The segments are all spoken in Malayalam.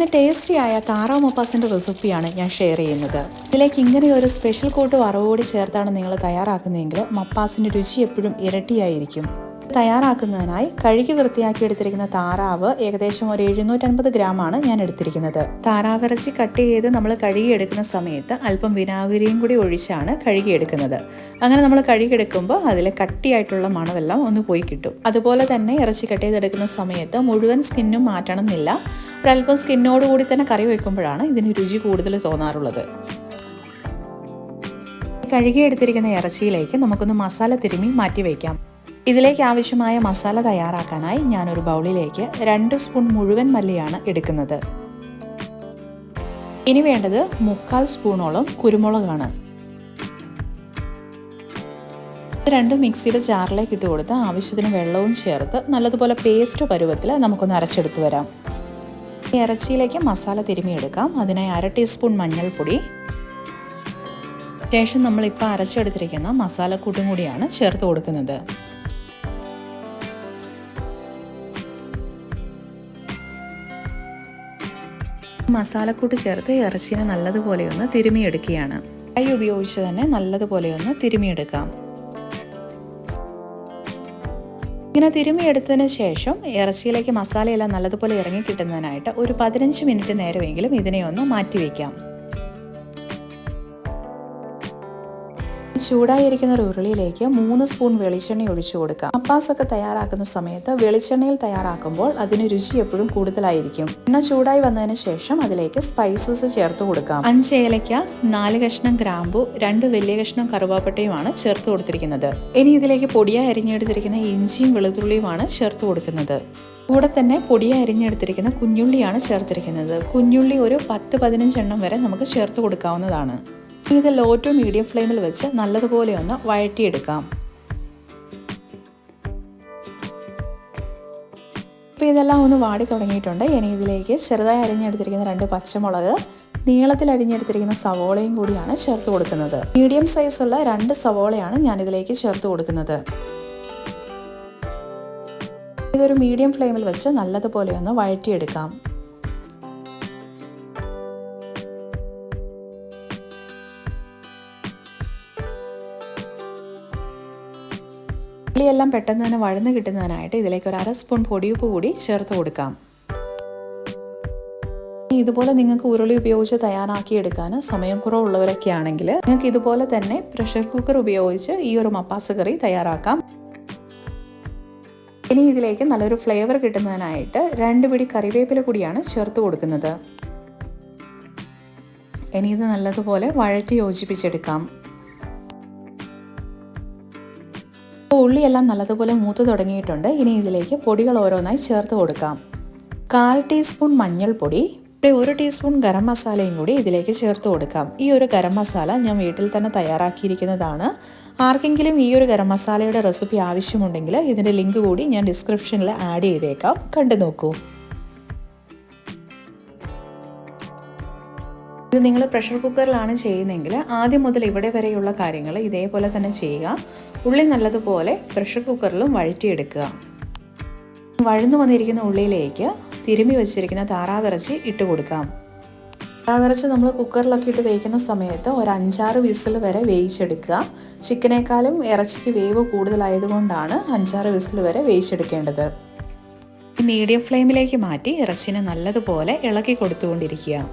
ഇന്ന് ടേസ്റ്റിയായ താറാവ് മപ്പാസിന്റെ റെസിപ്പിയാണ് ഞാൻ ഷെയർ ചെയ്യുന്നത്. ഇതിലേക്ക് ഇങ്ങനെ ഒരു സ്പെഷ്യൽ കൂട്ട് വറവുകൂടി ചേർത്താണ് നിങ്ങൾ തയ്യാറാക്കുന്നതെങ്കിൽ മപ്പാസിന്റെ രുചി എപ്പോഴും ഇരട്ടിയായിരിക്കും. തയ്യാറാക്കുന്നതിനായി കഴുകി വൃത്തിയാക്കി എടുത്തിരിക്കുന്ന താറാവ് ഏകദേശം ഒരു എഴുന്നൂറ്റൻപത് ഗ്രാമാണ് ഞാൻ എടുത്തിരിക്കുന്നത്. താറാവിറച്ചി കട്ട് ചെയ്ത് നമ്മൾ കഴുകിയെടുക്കുന്ന സമയത്ത് അല്പം വിനാഗിരിയും കൂടി ഒഴിച്ചാണ് കഴുകിയെടുക്കുന്നത്. അങ്ങനെ നമ്മൾ കഴുകിയെടുക്കുമ്പോൾ അതിൽ കട്ടിയായിട്ടുള്ള മണമെല്ലാം ഒന്ന് പോയി കിട്ടും. അതുപോലെ തന്നെ ഇറച്ചി കട്ട് ചെയ്തെടുക്കുന്ന സമയത്ത് മുഴുവൻ സ്കിന്നും മാറ്റണമെന്നില്ല. ഒരല്പം സ്കിന്നോട് കൂടി തന്നെ കറി വയ്ക്കുമ്പോഴാണ് ഇതിന് രുചി കൂടുതൽ തോന്നാറുള്ളത്. കഴുകിയെടുത്തിരിക്കുന്ന ഇറച്ചിയിലേക്ക് നമുക്കൊന്ന് മസാല തിരുമി മാറ്റി വയ്ക്കാം. ഇതിലേക്ക് ആവശ്യമായ മസാല തയ്യാറാക്കാനായി ഞാൻ ഒരു ബൗളിലേക്ക് രണ്ട് സ്പൂൺ മുഴുവൻ മല്ലിയാണ് എടുക്കുന്നത്. ഇനി വേണ്ടത് മുക്കാൽ സ്പൂണോളം കുരുമുളകാണ്. രണ്ടും മിക്സിയുടെ ജാറിലേക്ക് ഇട്ട് കൊടുത്ത് ആവശ്യത്തിന് വെള്ളവും ചേർത്ത് നല്ലതുപോലെ പേസ്റ്റ് പരുവത്തിൽ നമുക്കൊന്ന് അരച്ചെടുത്ത് വരാം. ഇറച്ചിയിലേക്ക് മസാല തിരുമിയെടുക്കാം. അതിനായി അര ടീസ്പൂൺ മഞ്ഞൾപ്പൊടി. ശേഷം നമ്മളിപ്പോൾ അരച്ചെടുത്തിരിക്കുന്ന മസാലക്കൂട്ടും കൂടിയാണ് ചേർത്ത് കൊടുക്കുന്നത്. മസാലക്കൂട്ട് ചേർത്ത് ഇറച്ചിനെ നല്ലതുപോലെ ഒന്ന് തിരുമിയെടുക്കുകയാണ്. കൈ ഉപയോഗിച്ച് തന്നെ നല്ലതുപോലെ ഒന്ന് തിരുമിയെടുക്കാം. ഇങ്ങനെ തിരുമിയെടുത്തതിന് ശേഷം ഇറച്ചിയിലേക്ക് മസാലയെല്ലാം നല്ലതുപോലെ ഇറങ്ങി കിട്ടുന്നതിനായിട്ട് ഒരു പതിനഞ്ച് മിനിറ്റ് നേരമെങ്കിലും ഇതിനെ ഒന്ന് മാറ്റി വയ്ക്കാം ചൂടായിരിക്കുന്ന ഒരു ഉരുളിയിലേക്ക് മൂന്ന് സ്പൂൺ വെളിച്ചെണ്ണ ഒഴിച്ചു കൊടുക്കാം. അപ്പാസൊക്കെ തയ്യാറാക്കുന്ന സമയത്ത് വെളിച്ചെണ്ണയിൽ തയ്യാറാക്കുമ്പോൾ അതിന് രുചി എപ്പോഴും കൂടുതലായിരിക്കും. എണ്ണ ചൂടായി വന്നതിന് ശേഷം അതിലേക്ക് സ്പൈസസ് ചേർത്ത് കൊടുക്കാം. അഞ്ച് ഏലയ്ക്ക നാല് കഷ്ണം ഗ്രാമ്പു രണ്ട് വലിയ കഷ്ണം കറുവാപ്പട്ടയുമാണ് ചേർത്ത് കൊടുത്തിരിക്കുന്നത്. ഇനി ഇതിലേക്ക് പൊടിയായി അരിഞ്ഞെടുത്തിരിക്കുന്ന ഇഞ്ചിയും വെളുത്തുള്ളിയുമാണ് ചേർത്ത് കൊടുക്കുന്നത്. കൂടെ തന്നെ പൊടിയായി അരിഞ്ഞെടുത്തിരിക്കുന്ന കുഞ്ഞുള്ളിയാണ് ചേർത്തിരിക്കുന്നത്. കുഞ്ഞുള്ളി ഒരു പത്ത് പതിനഞ്ചെണ്ണം വരെ നമുക്ക് ചേർത്ത് കൊടുക്കാവുന്നതാണ്. ഇത് ലോ ടു മീഡിയം ഫ്ലെയിമിൽ വെച്ച് നല്ലതുപോലെ ഒന്ന് വഴറ്റിയെടുക്കാം. അപ്പോൾ ഇതെല്ലാം ഒന്ന് വാടി തുടങ്ങിയിട്ടുണ്ട്. ഇനി ഇതിലേക്ക് ചെറുതായി അരിഞ്ഞെടുത്തിരിക്കുന്ന രണ്ട് പച്ചമുളക് നീളത്തിൽ അരിഞ്ഞെടുത്തിരിക്കുന്ന സവോളയും കൂടിയാണ് ചേർത്ത് കൊടുക്കുന്നത്. മീഡിയം സൈസുള്ള രണ്ട് സവോളയാണ് ഞാൻ ഇതിലേക്ക് ചേർത്ത് കൊടുക്കുന്നത്. ഇതൊരു മീഡിയം ഫ്ലെയിമിൽ വെച്ച് നല്ലതുപോലെ ഒന്ന് വഴറ്റിയെടുക്കാം. ഉള്ളിയെല്ലാം പെട്ടെന്ന് തന്നെ വഴന്ന് കിട്ടുന്നതിനായിട്ട് ഇതിലേക്ക് ഒരു അര സ്പൂൺ പൊടിയുപ്പ് കൂടി ചേർത്ത് കൊടുക്കാം. ഇതുപോലെ നിങ്ങൾക്ക് ഉരുളി ഉപയോഗിച്ച് തയ്യാറാക്കി എടുക്കാൻ സമയം കുറവുള്ളവരൊക്കെ ആണെങ്കിൽ നിങ്ങൾക്ക് ഇതുപോലെ തന്നെ പ്രഷർ കുക്കർ ഉപയോഗിച്ച് ഈ ഒരു മപ്പാസ് കറി തയ്യാറാക്കാം. ഇനി ഇതിലേക്ക് നല്ലൊരു ഫ്ലേവർ കിട്ടുന്നതിനായിട്ട് രണ്ട് പിടി കറിവേപ്പില കൂടിയാണ് ചേർത്ത് കൊടുക്കുന്നത്. ഇനി ഇത് നല്ലതുപോലെ വഴറ്റി യോജിപ്പിച്ചെടുക്കാം. ഉള്ളിയെല്ലാം നല്ലതുപോലെ മൂത്ത് തുടങ്ങിയിട്ടുണ്ട്. ഇനി ഇതിലേക്ക് പൊടികൾ ഓരോന്നായി ചേർത്ത് കൊടുക്കാം. കാൽ ടീസ്പൂൺ മഞ്ഞൾപ്പൊടി ഒരു ടീസ്പൂൺ ഗരം മസാലയും കൂടി ഇതിലേക്ക് ചേർത്ത് കൊടുക്കാം. ഈ ഒരു ഗരം മസാല ഞാൻ വീട്ടിൽ തന്നെ തയ്യാറാക്കിയിരിക്കുന്നതാണ്. ആർക്കെങ്കിലും ഈ ഒരു ഗരം മസാലയുടെ റെസിപ്പി ആവശ്യമുണ്ടെങ്കിൽ ഇതിന്റെ ലിങ്ക് കൂടി ഞാൻ ഡിസ്ക്രിപ്ഷനിൽ ആഡ് ചെയ്തേക്കാം. കണ്ടു നോക്കൂ. ഇത് നിങ്ങൾ പ്രഷർ കുക്കറിലാണ് ചെയ്യുന്നതെങ്കിൽ ആദ്യം മുതൽ ഇവിടെ വരെയുള്ള കാര്യങ്ങൾ ഇതേപോലെ തന്നെ ചെയ്യുക. ഉള്ളി നല്ലതുപോലെ പ്രഷർ കുക്കറിലും വഴറ്റിയെടുക്കുക. വഴന്നു വന്നിരിക്കുന്ന ഉള്ളിയിലേക്ക് തിരുമ്മി വെച്ചിരിക്കുന്ന താറാവിറച്ചി ഇട്ട് കൊടുക്കാം. താറാവിറച്ചി നമ്മൾ കുക്കറിലൊക്കെ ഇട്ട് വേവിക്കുന്ന സമയത്ത് ഒരു അഞ്ചാറ് വിസിൽ വരെ വേവിച്ചെടുക്കുക. ചിക്കനേക്കാളും ഇറച്ചിക്ക് വേവ് കൂടുതലായതുകൊണ്ടാണ് അഞ്ചാറ് വിസിൽ വരെ വേവിച്ചെടുക്കേണ്ടത്. മീഡിയം ഫ്ലെയിമിലേക്ക് മാറ്റി ഇറച്ചിനെ നല്ലതുപോലെ ഇളക്കി കൊടുത്തുകൊണ്ടിരിക്കുക.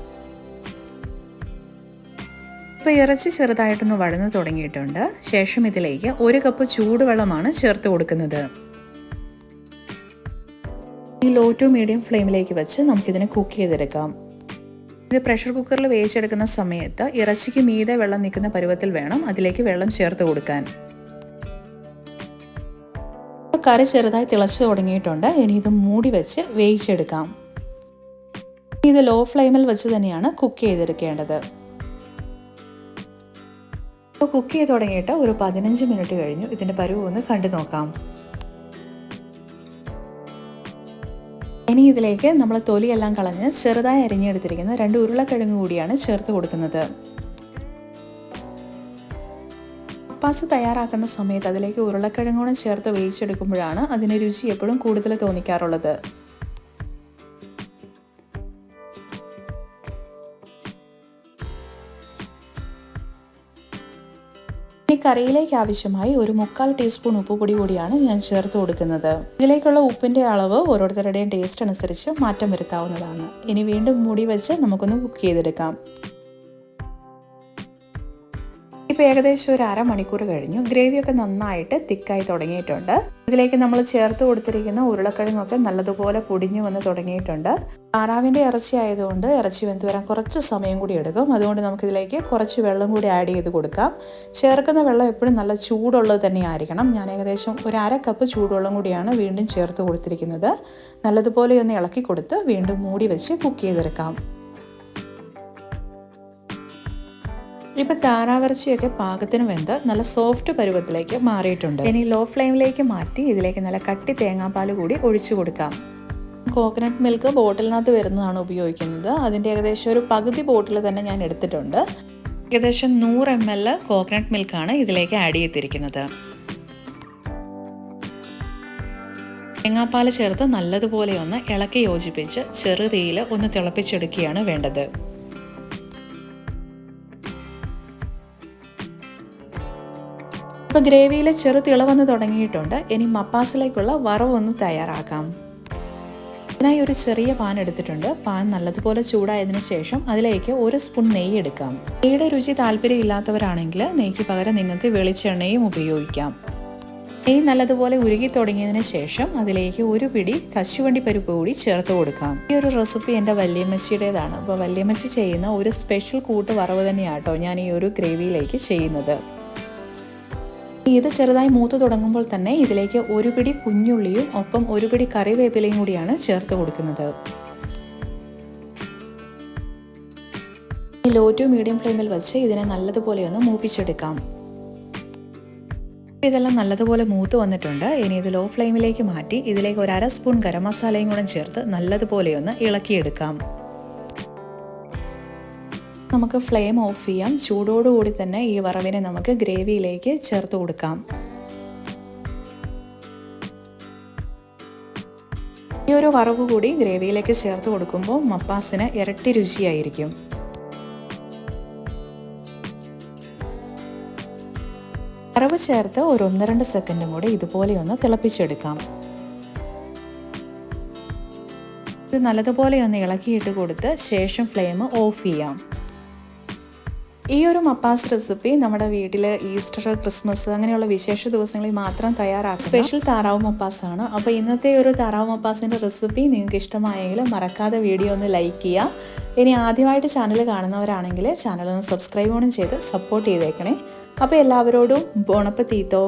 ഇപ്പോൾ ഇറച്ചി ചെറുതായിട്ടൊന്ന് വഴന്ന് തുടങ്ങിയിട്ടുണ്ട്. ശേഷം ഇതിലേക്ക് ഒരു കപ്പ് ചൂടുവെള്ളമാണ് ചേർത്ത് കൊടുക്കുന്നത്. ഈ ലോ ടു മീഡിയം ഫ്ലെയിമിലേക്ക് വെച്ച് നമുക്കിതിനെ കുക്ക് ചെയ്തെടുക്കാം. ഇത് പ്രഷർ കുക്കറിൽ വേവിച്ചെടുക്കുന്ന സമയത്ത് ഇറച്ചിക്ക് മീതെ വെള്ളം നിൽക്കുന്ന പരുവത്തിൽ വേണം അതിലേക്ക് വെള്ളം ചേർത്ത് കൊടുക്കാൻ. കറി ചെറുതായി തിളച്ചു തുടങ്ങിയിട്ടുണ്ട്. ഇനി ഇത് മൂടി വെച്ച് വേവിച്ചെടുക്കാം. ഇത് ലോ ഫ്ലെയിമിൽ വെച്ച് തന്നെയാണ് കുക്ക് ചെയ്തെടുക്കേണ്ടത്. ഇപ്പോൾ കുക്ക് ചെയ്ത് തുടങ്ങിയിട്ട് ഒരു പതിനഞ്ച് മിനിറ്റ് കഴിഞ്ഞു. ഇതിന്റെ പരുവ് ഒന്ന് കണ്ടു നോക്കാം. ഇനി ഇതിലേക്ക് നമ്മൾ തൊലിയെല്ലാം കളഞ്ഞ് ചെറുതായി അരിഞ്ഞെടുത്തിരിക്കുന്ന രണ്ട് ഉരുളക്കിഴങ്ങ് കൂടിയാണ് ചേർത്ത് കൊടുക്കുന്നത്. പപ്പാസ് തയ്യാറാക്കുന്ന സമയത്ത് അതിലേക്ക് ഉരുളക്കിഴങ്ങോളം ചേർത്ത് വേവിച്ചെടുക്കുമ്പോഴാണ് അതിന് രുചി എപ്പോഴും കൂടുതൽ തോന്നിക്കാറുള്ളത്. കറിയിലേക്ക് ആവശ്യമായി ഒരു മുക്കാൽ ടീസ്പൂൺ ഉപ്പുപൊടി കൂടിയാണ് ഞാൻ ചേർത്ത് കൊടുക്കുന്നത്. ഇതിലേക്കുള്ള ഉപ്പിന്റെ അളവ് ഓരോരുത്തരുടെയും ടേസ്റ്റ് അനുസരിച്ച് മാറ്റം വരുത്താവുന്നതാണ്. ഇനി വീണ്ടും മൂടി വെച്ച് നമുക്കൊന്ന് കുക്ക് ചെയ്തെടുക്കാം. ഇപ്പോൾ ഏകദേശം ഒരു അരമണിക്കൂർ കഴിഞ്ഞു. ഗ്രേവിയൊക്കെ നന്നായിട്ട് തിക്കായി തുടങ്ങിയിട്ടുണ്ട്. ഇതിലേക്ക് നമ്മൾ ചേർത്ത് കൊടുത്തിരിക്കുന്ന ഉരുളക്കിഴങ്ങൊക്കെ നല്ലതുപോലെ പൊടിഞ്ഞു വന്ന് തുടങ്ങിയിട്ടുണ്ട്. താറാവിന്റെ ഇറച്ചി ആയതുകൊണ്ട് ഇറച്ചി വെന്ത് വരാൻ കുറച്ച് സമയം കൂടി എടുക്കും. അതുകൊണ്ട് നമുക്കിതിലേക്ക് കുറച്ച് വെള്ളം കൂടി ആഡ് ചെയ്ത് കൊടുക്കാം. ചേർക്കുന്ന വെള്ളം എപ്പോഴും നല്ല ചൂടുള്ളത് തന്നെ ആയിരിക്കണം. ഞാൻ ഏകദേശം ഒരു അര കപ്പ് ചൂടുവെള്ളം കൂടിയാണ് വീണ്ടും ചേർത്ത് കൊടുത്തിരിക്കുന്നത്. നല്ലതുപോലെ ഒന്ന് ഇളക്കി കൊടുത്ത് വീണ്ടും മൂടി വെച്ച് കുക്ക് ചെയ്തെടുക്കാം. ഇപ്പം താറാവിറച്ചിയൊക്കെ പാകത്തിന് വെന്ത് നല്ല സോഫ്റ്റ് പരുവത്തിലേക്ക് മാറിയിട്ടുണ്ട്. ഇനി ലോ ഫ്ലെയിമിലേക്ക് മാറ്റി ഇതിലേക്ക് നല്ല കട്ടി തേങ്ങാപ്പാൽ കൂടി ഒഴിച്ചു കൊടുക്കാം. കോക്കനട്ട് മിൽക്ക് ബോട്ടിലിനകത്ത് വരുന്നതാണ് ഉപയോഗിക്കുന്നത്. അതിന്റെ ഏകദേശം ഒരു പകുതി ബോട്ടിൽ തന്നെ ഞാൻ എടുത്തിട്ടുണ്ട്. ഏകദേശം നൂറ് എം എൽ കോക്കനട്ട് മിൽക്കാണ് ഇതിലേക്ക് ആഡ് ചെയ്തിരിക്കുന്നത്. തേങ്ങാപ്പാൽ ചേർത്ത് നല്ലതുപോലെ ഒന്ന് ഇളക്കി യോജിപ്പിച്ച് ചെറുതീയിൽ ഒന്ന് തിളപ്പിച്ചെടുക്കുകയാണ് വേണ്ടത്. ഇപ്പോൾ ഗ്രേവിയിൽ ചെറു തിളവന്ന് തുടങ്ങിയിട്ടുണ്ട്. ഇനി മപ്പാസിലേക്കുള്ള വറവ് ഒന്ന് തയ്യാറാക്കാം. ഇതിനായി ഒരു ചെറിയ പാൻ എടുത്തിട്ടുണ്ട്. പാൻ നല്ലതുപോലെ ചൂടായതിനു ശേഷം അതിലേക്ക് ഒരു സ്പൂൺ നെയ്യ് എടുക്കാം. നെയ്യുടെ രുചി താല്പര്യമില്ലാത്തവരാണെങ്കിൽ നെയ്ക്ക് പകരം നിങ്ങൾക്ക് വെളിച്ചെണ്ണയും ഉപയോഗിക്കാം. നെയ്യ് നല്ലതുപോലെ ഉരുകി തുടങ്ങിയതിന് ശേഷം അതിലേക്ക് ഒരു പിടി കശുവണ്ടി പരിപ്പ് കൂടി ചേർത്ത് കൊടുക്കാം. ഈ ഒരു റെസിപ്പി എന്റെ വല്യമ്മച്ചിയുടേതാണ്. അപ്പോൾ വല്യമ്മച്ചി ചെയ്യുന്ന ഒരു സ്പെഷ്യൽ കൂട്ട് വറവ് തന്നെയാട്ടോ ഞാൻ ഈ ഒരു ഗ്രേവിയിലേക്ക് ചെയ്യുന്നത്. ഇത് ചെറുതായി മൂത്ത് തുടങ്ങുമ്പോൾ തന്നെ ഇതിലേക്ക് ഒരു പിടി കുഞ്ഞുള്ളിയും ഒപ്പം ഒരു പിടി കറിവേപ്പിലയും കൂടിയാണ് ചേർത്ത് കൊടുക്കുന്നത്. ലോ ടു മീഡിയം ഫ്ലെയിമിൽ വെച്ച് ഇതിനെ നല്ലതുപോലെ ഒന്ന് മൂപ്പിച്ചെടുക്കാം. ഇതെല്ലാം നല്ലതുപോലെ മൂത്ത് വന്നിട്ടുണ്ട്. ഇനി ഇത് ലോ ഫ്ലെയിമിലേക്ക് മാറ്റി ഇതിലേക്ക് ഒരു അര സ്പൂൺ ഗരം മസാലയും കൂടെ ചേർത്ത് നല്ലതുപോലെ ഒന്ന് ഇളക്കിയെടുക്കാം. നമുക്ക് ഫ്ലെയിം ഓഫ് ചെയ്യാം. ചൂടോടുകൂടി തന്നെ ഈ വറവിനെ നമുക്ക് ഗ്രേവിയിലേക്ക് ചേർത്ത് കൊടുക്കാം. ഈ ഒരു വറവ് കൂടി ഗ്രേവിയിലേക്ക് ചേർത്ത് കൊടുക്കുമ്പോൾ മപ്പാസിന് ഇരട്ടി രുചിയായിരിക്കും. വറവ് ചേർത്ത് ഒരു ഒന്ന് രണ്ട് സെക്കൻഡും കൂടി ഇതുപോലെ ഒന്ന് തിളപ്പിച്ചെടുക്കാം. ഇത് നല്ലതുപോലെ ഒന്ന് ഇളക്കിയിട്ട് കൊടുത്ത് ശേഷം ഫ്ലെയിം ഓഫ് ചെയ്യാം. ഈ ഒരു മപ്പാസ് റെസിപ്പി നമ്മുടെ വീട്ടിൽ ഈസ്റ്റർ ക്രിസ്മസ് അങ്ങനെയുള്ള വിശേഷ ദിവസങ്ങളിൽ മാത്രം തയ്യാറാക്കും സ്പെഷ്യൽ താറാവ് മപ്പാസ് ആണ് അപ്പോൾ ഇന്നത്തെ ഒരു താറാവ് മപ്പാസിന്റെ റെസിപ്പി നിങ്ങൾക്ക് ഇഷ്ടമായെങ്കിൽ മറക്കാതെ വീഡിയോ ഒന്ന് ലൈക്ക് ചെയ്യുക ഇനി ആദ്യമായിട്ട് ചാനൽ കാണുന്നവരാണെങ്കിൽ ചാനൽ ഒന്ന് സബ്സ്ക്രൈബ് ഓണും ചെയ്ത് സപ്പോർട്ട് ചെയ്തേക്കണേ. അപ്പോൾ എല്ലാവരോടും ബോണപ്പ തീത്തോ.